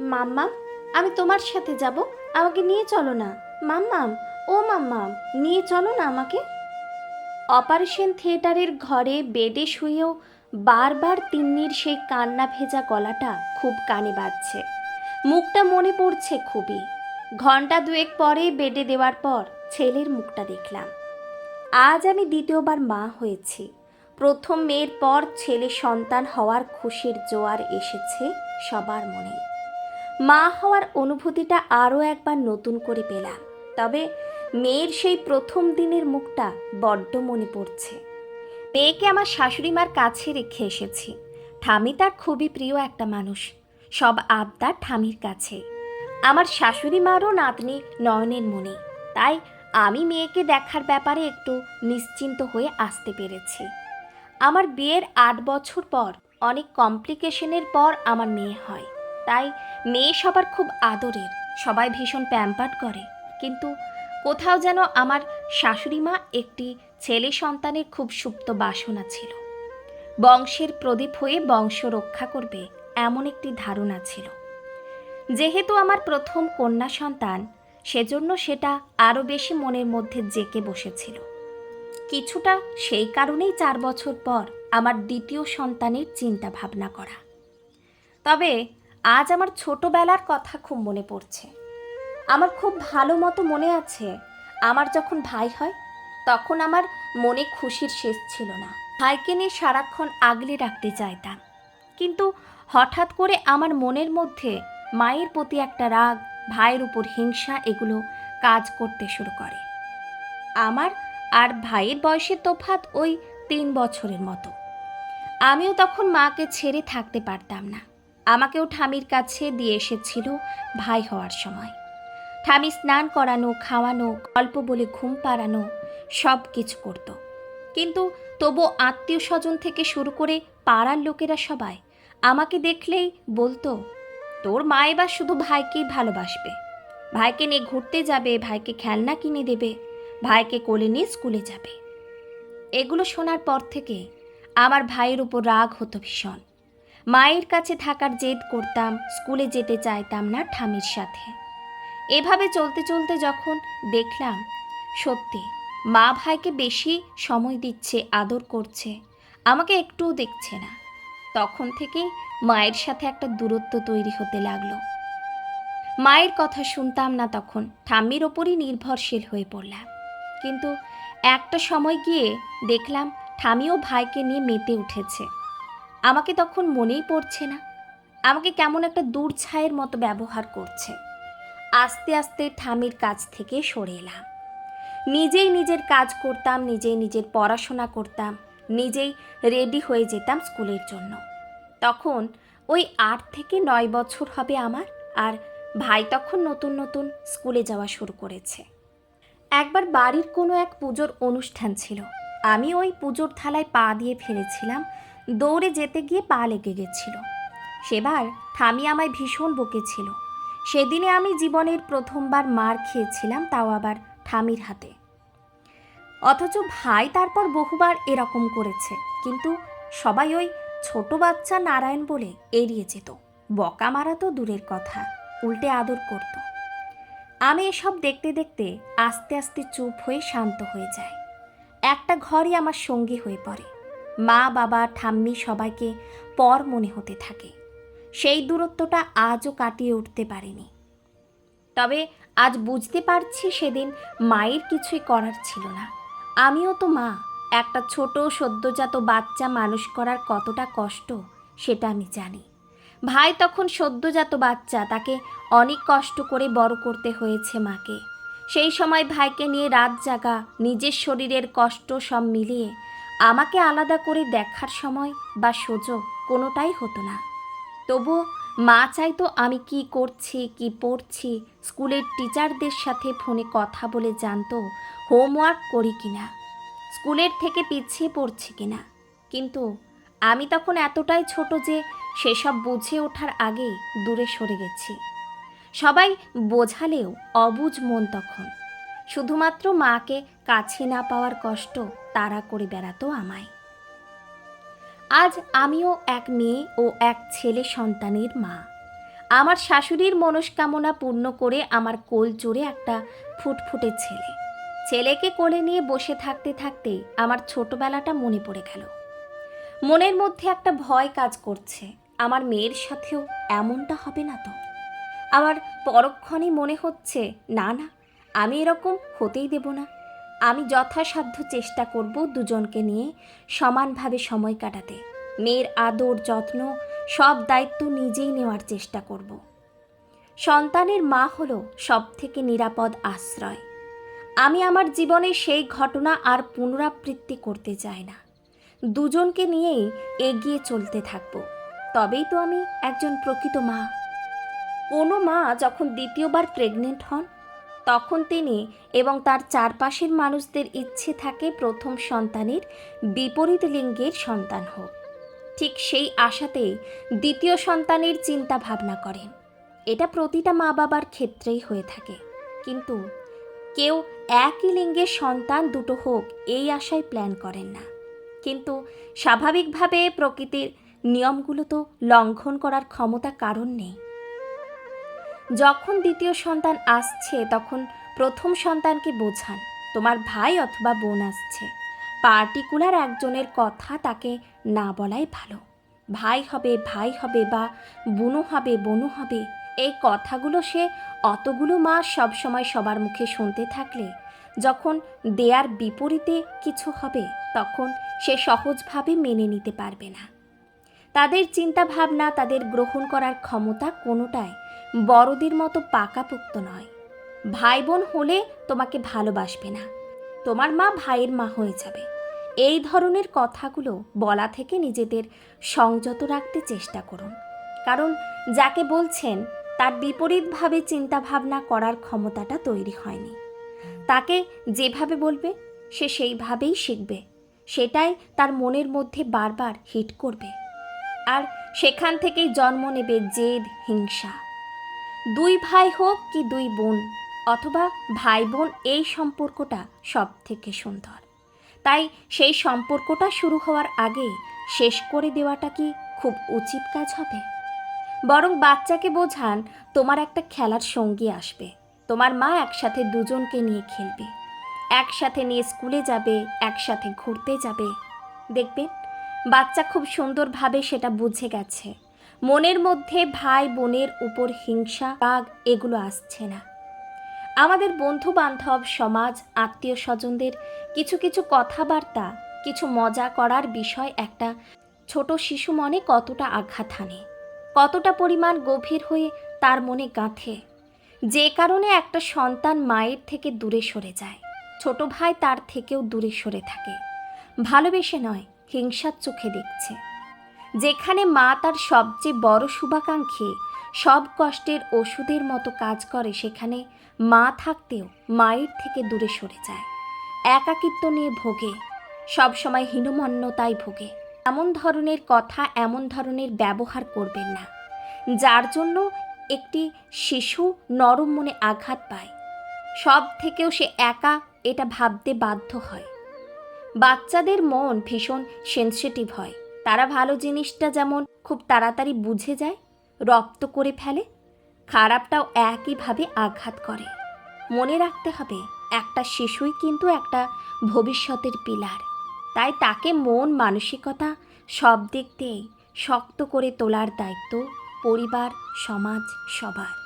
মাম্মাম আমি তোমার সাথে যাব। আমাকে নিয়ে চলো না। মাম্মাম, ও মাম্মাম, নিয়ে চলো না আমাকে। অপারেশন থিয়েটারের ঘরে বেডে শুয়েও বারবার তিন্নির সেই কান্না ভেজা গলাটা খুব কানে বাজছে। মুখটা মনে পড়ছে খুবই। ঘণ্টা দুয়েক পরে বেডে দেওয়ার পর ছেলের মুখটা দেখলাম। আজ আমি দ্বিতীয়বার মা হয়েছি। প্রথম মেয়ের পর ছেলে সন্তান হওয়ার খুশির জোয়ার এসেছে সবার মনে মা হওয়ার অনুভূতিটা আরও একবার নতুন করে পেলাম। তবে মেয়ের সেই প্রথম দিনের মুখটা বড্ড মনে পড়ছে। মেয়েকে আমার শাশুড়ি মার কাছে রেখে এসেছি। ঠামি তার খুবই প্রিয় একটা মানুষ। সব আবদার ঠামির কাছে। আমার শাশুড়ি মারও নাতনি নয়নের মনে। তাই আমি মেয়েকে দেখার ব্যাপারে একটু নিশ্চিন্ত হয়ে আসতে পেরেছি। আমার বিয়ের আট বছর পর অনেক কমপ্লিকেশনের পর আমার মেয়ে হয়। তাই মেয়ে সবার খুব আদরের, সবাই ভীষণ প্যাম্পার্ড করে। কিন্তু কোথাও যেন আমার শাশুড়ি মা একটি ছেলে সন্তানের খুব সুপ্ত বাসনা ছিল। বংশের প্রদীপ হয়ে বংশ রক্ষা করবে এমন একটি ধারণা ছিল। যেহেতু আমার প্রথম কন্যা সন্তান, সেজন্য সেটা আরও বেশি মনের মধ্যে জেকে বসেছিল। কিছুটা সেই কারণেই চার বছর পর আমার দ্বিতীয় সন্তানের চিন্তা ভাবনা করা। তবে আজ আমার ছোটবেলার কথা খুব মনে পড়ছে। আমার খুব ভালো মতো মনে আছে, আমার যখন ভাই হয়, তখন আমার মনে খুশির শেষ ছিল না। ভাইকে নিয়ে সারাক্ষণ আগলে রাখতে চাইতাম। কিন্তু হঠাৎ করে আমার মনের মধ্যে মায়ের প্রতি একটা রাগ, ভাইয়ের উপর হিংসা এগুলো কাজ করতে শুরু করে। আমার আর ভাইয়ের বয়সের তফাৎ ওই তিন বছরের মতো। আমিও তখন মাকে ছেড়ে থাকতে পারতাম না। আমাকেও ঠামির কাছে দিয়ে এসেছিল ভাই হওয়ার সময়। ঠামি স্নান করানো, খাওয়ানো, গল্প বলে ঘুম পাড়ানো, সব কিছু করতো। কিন্তু তবু আত্মীয় স্বজন থেকে শুরু করে পাড়ার লোকেরা সবাই আমাকে দেখলেই বলতো, তোর মা এবার শুধু ভাইকেই ভালোবাসবে। ভাইকে নিয়ে ঘুরতে যাবে, ভাইকে খেলনা কিনে দেবে, ভাইকে কোলে নিয়ে স্কুলে যাবে। এগুলো শোনার পর থেকে আমার ভাইয়ের উপর রাগ হতো ভীষণ। মায়ের কাছে থাকার জেদ করতাম, স্কুলে যেতে চাইতাম না ঠামির সাথে। এভাবে চলতে চলতে যখন দেখলাম, সত্যি, মা ভাইকে বেশি সময় দিচ্ছে, আদর করছে, আমাকে একটুও দেখছে না। তখন থেকেই মায়ের সাথে একটা দূরত্ব তৈরি হতে লাগল। মায়ের কথা শুনতাম না তখন, ঠাম্মির ওপরই নির্ভরশীল হয়ে পড়লাম। কিন্তু একটা সময় গিয়ে দেখলাম ঠামিও ভাইকে নিয়ে মেতে উঠেছে। আমাকে তখন মনেই পড়ছে না। আমাকে কেমন একটা দূর ছায়ের মতো ব্যবহার করছে। আস্তে আস্তে ঠামির কাছ থেকে সরে এলাম। নিজেই নিজের কাজ করতাম, নিজেই নিজের পড়াশোনা করতাম, নিজেই রেডি হয়ে যেতাম স্কুলের জন্য। তখন ওই আট থেকে নয় বছর হবে আমার, আর ভাই তখন নতুন নতুন স্কুলে যাওয়া শুরু করেছে। একবার বাড়ির কোনো এক পুজোর অনুষ্ঠান ছিল। আমি ওই পুজোর থালায় পা দিয়ে ফেলেছিলাম দৌড়ে যেতে গিয়ে পা লেগে গেছিল। সেবার ঠামি আমায় ভীষণ বকেছিল। সেদিনে আমি জীবনের প্রথমবার মার খেয়েছিলাম, তাও আবার ঠামির হাতে। অথচ ভাই তারপর বহুবার এরকম করেছে, কিন্তু সবাই ওই ছোট বাচ্চা নারায়ণ বলে এড়িয়ে যেত। বকা মারা তো দূরের কথা, উল্টে আদর করত। আমি এসব দেখতে দেখতে আস্তে আস্তে চুপ হয়ে শান্ত হয়ে যায় একটা ঘরই আমার সঙ্গী হয়ে পড়ে। মা, বাবা, ঠাম্মি সবাইকে পর মনে হতে থাকে। সেই দূরত্বটা আজও কাটিয়ে উঠতে পারিনি। তবে আজ বুঝতে পারছি সেদিন মায়ের কিছুই করার ছিল না। আমিও তো মা, একটা ছোট সদ্যজাত বাচ্চা মানুষ করার কতটা কষ্ট সেটা আমি জানি। ভাই তখন সদ্যজাত বাচ্চা, তাকে অনেক কষ্ট করে বড় করতে হয়েছে মাকে। সেই সময় ভাইকে নিয়ে রাত জাগা, নিজের শরীরের কষ্ট সব মিলিয়ে আমাকে আলাদা করে দেখার সময় বা সুযোগ কোনোটাই হতো না। তবু মা চাইতো আমি কি করছি, কি পড়ছি, স্কুলের টিচারদের সাথে ফোনে কথা বলে জানতো হোমওয়ার্ক করি কিনা, স্কুলের থেকে পিছিয়ে পড়ছি কিনা। কিন্তু আমি তখন এতটাই ছোট যে সেসব বুঝে ওঠার আগেই দূরে সরে গেছি। সবাই বোঝালেও অবুঝ মন তখন। শুধুমাত্র মাকে কাছে না পাওয়ার কষ্ট তারা করে বেড়াতো আমায়। আজ আমিও এক মেয়ে ও এক ছেলে সন্তানের মা। আমার শাশুড়ির মনস্কামনা পূর্ণ করে আমার কোল জুড়ে একটা ফুটফুটে ছেলে। ছেলেকে কোলে নিয়ে বসে থাকতে থাকতে আমার ছোটবেলাটা মনে পড়ে গেল। মনের মধ্যে একটা ভয় কাজ করছে, আমার মেয়ের সাথেও এমনটা হবে না তো? আমার পরক্ষণে মনে হচ্ছে, না না আমি এরকম হতেই দেব না। আমি যথাসাধ্য চেষ্টা করব দুজনকে নিয়ে সমানভাবে সময় কাটাতে। মেয়ের আদর, যত্ন, সব দায়িত্ব নিজেই নেওয়ার চেষ্টা করব। সন্তানের মা হল সব থেকে নিরাপদ আশ্রয়। আমি আমার জীবনে সেই ঘটনা আর পুনরাবৃত্তি করতে চাই না। দুজনকে নিয়েই এগিয়ে চলতে থাকব। তবেই তো আমি একজন প্রকৃত মা। কোনো মা যখন দ্বিতীয়বার প্রেগনেন্ট হন তখন তিনি এবং তার চারপাশের মানুষদের ইচ্ছে থাকে প্রথম সন্তানের বিপরীত লিঙ্গের সন্তান হোক। ঠিক সেই আশাতেই দ্বিতীয় সন্তানের চিন্তা ভাবনা করেন। এটা প্রতিটা মা বাবার ক্ষেত্রেই হয়ে থাকে। কিন্তু কেউ একই লিঙ্গের সন্তান দুটো হোক, এই আশায় প্ল্যান করেন না। কিন্তু স্বাভাবিকভাবে প্রকৃতির নিয়মগুলো তো লঙ্ঘন করার ক্ষমতা কারণ নেই। যখন দ্বিতীয় সন্তান আসছে, তখন প্রথম সন্তানকে বোঝান, তোমার ভাই অথবা বোন আসছে। পার্টিকুলার একজনের কথা তাকে না বলাই ভালো। ভাই হবে ভাই হবে বা বুনু হবে বনু হবে। এই কথাগুলো সে অতগুলো মাস সবসময় সবার মুখে শুনতে থাকলে, যখন দেয়ার বিপরীতে কিছু হবে, তখন সে সহজভাবে মেনে নিতে পারবে না। তাদের চিন্তা ভাবনা তাদের গ্রহণ করার ক্ষমতা কোনোটাই বড়দের মতো পাকাপোক্ত নয়। ভাই বোন হলে তোমাকে ভালোবাসবে না। তোমার মা ভাইয়ের মা হয়ে যাবে। এই ধরনের কথাগুলো বলা থেকে নিজেদের সংযত রাখতে চেষ্টা করুন। কারণ যাকে বলছেন, তার বিপরীতভাবে চিন্তাভাবনা করার ক্ষমতাটা তৈরি হয়নি। তাকে যেভাবে বলবে, সে সেইভাবেই শিখবে। সেটাই তার মনের মধ্যে বারবার হিট করবে। আর সেখান থেকেই জন্ম নেবে জেদ, হিংসা। দুই ভাই হোক কি দুই বোন, অথবা ভাই বোন এই সম্পর্কটা সব থেকে সুন্দর। তাই সেই সম্পর্কটা শুরু হওয়ার আগে শেষ করে দেওয়াটা কি খুব উচিত কাজ হবে? বরং বাচ্চাকে বোঝান তোমার একটা খেলার সঙ্গী আসবে, তোমার মা একসাথে দুজনকে নিয়ে খেলবে। একসাথে নিয়ে স্কুলে যাবে, একসাথে ঘুরতে যাবে। দেখবেন, বাচ্চা খুব সুন্দরভাবে সেটা বুঝে গেছে। মনের মধ্যে ভাই বোনের উপর হিংসা, রাগ এগুলো আসছে না। আমাদের বন্ধু বান্ধব সমাজ আত্মীয় স্বজনদের কিছু কিছু কথাবার্তা, কিছু মজা করার বিষয় একটা ছোট শিশু মনে কতটা আঘাত হানে, কতটা পরিমাণ গভীর হয়ে তার মনে গাঁথে। যে কারণে একটা সন্তান মায়ের থেকে দূরে সরে যায়, ছোট ভাই তার থেকেও দূরে সরে থাকে। ভালোবেসে নয়, হিংসার চোখে দেখছে। যেখানে মা তার সবচেয়ে বড় শুভাকাঙ্ক্ষী, সব কষ্টের ওষুধের মতো কাজ করে, সেখানে মা থাকতেও মায়ের থেকে দূরে সরে যায়। একাকিত্ব নিয়ে ভোগে, সবসময় হীনমন্যতায় ভোগে। এমন ধরনের কথা, এমন ধরনের ব্যবহার করবেন না। যার জন্য একটি শিশু নরম মনে আঘাত পায়, সব থেকেও সে একা এটা ভাবতে বাধ্য হয়। বাচ্চাদের মন ভীষণ সেন্সিটিভ হয়। তারা ভালো জিনিসটা যেমন খুব তাড়াতাড়ি বুঝে যায়, রপ্ত করে ফেলে, খারাপটাও একইভাবে আঘাত করে। মনে রাখতে হবে, একটা শিশুই কিন্তু একটা ভবিষ্যতের পিলার। তাই তাকে মন, মানসিকতা সব দিক দিয়েই শক্ত করে তোলার দায়িত্ব পরিবার, সমাজ, সবার।